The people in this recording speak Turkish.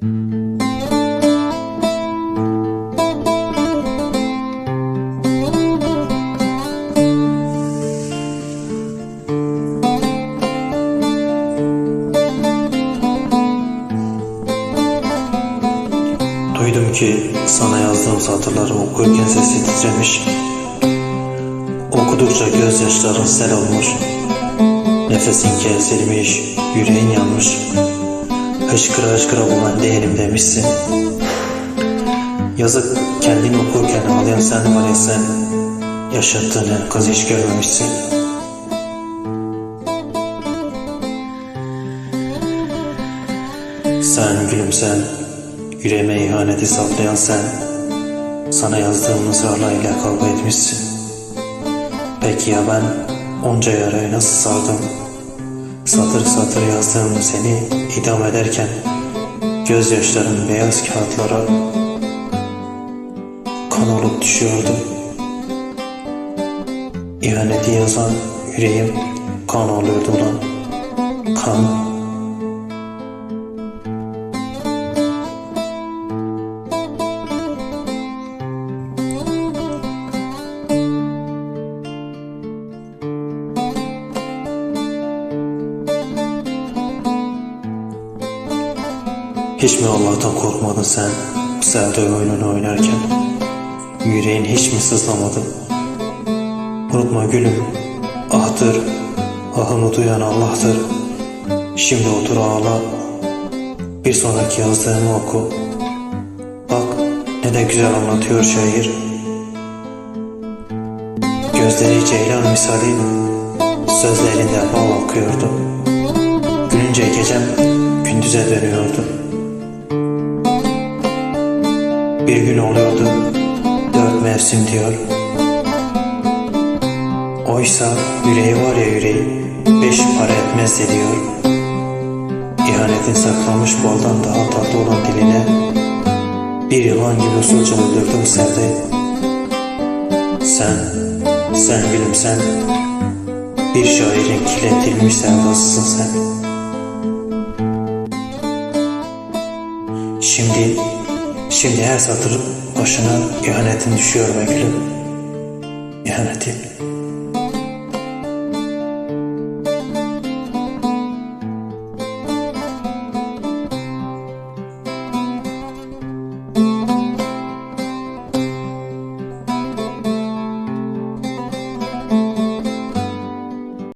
Duydum ki sana yazdığım satırları okurken sesi titremiş. Okudukça gözyaşların sel olmuş. Nefesin kesilmiş, yüreğin yanmış. Hışkıra hışkıra bu ben değilim demişsin. Yazık kendini okurken ağlayan sen var ya sen. Yaşattığını kız hiç görmemişsin. Sen gülüm sen, yüreğime ihaneti saplayan sen, sana yazdığım mızralarla kavga etmişsin. Peki ya ben onca yarayı nasıl sardım? Satır satır yazdığım seni idam ederken, gözyaşlarım beyaz kağıtlara kan olup düşüyordu. İhaneti yazan yüreğim kan oluyordu lan, kan. Hiç mi Allah'tan korkmadın sen sevda oyununu oynarken? Yüreğin hiç mi sızlamadı? Unutma gülüm, ahtır, ahımı duyan Allah'tır. Şimdi otur ağla, bir sonraki yazdığımı oku. Bak ne de güzel anlatıyor şair. Gözleri ceylan misali, sözlerinde bal akıyordu. Gülünce gecem gündüze dönüyordu. Bir gün oluyordu, dört mevsim diyor. Oysa yüreği var ya yüreği, beş para etmez diyor. İhanetin saklanmış baldan daha tatlı olan diline, bir yılan gibi usulca öldürdüm sevdayı. Sen, sen gülüm sen, bir şairin kirletilmiş sevdasısın sen. Şimdi, şimdi her satır başına ihanetin düşüyor be gülüm.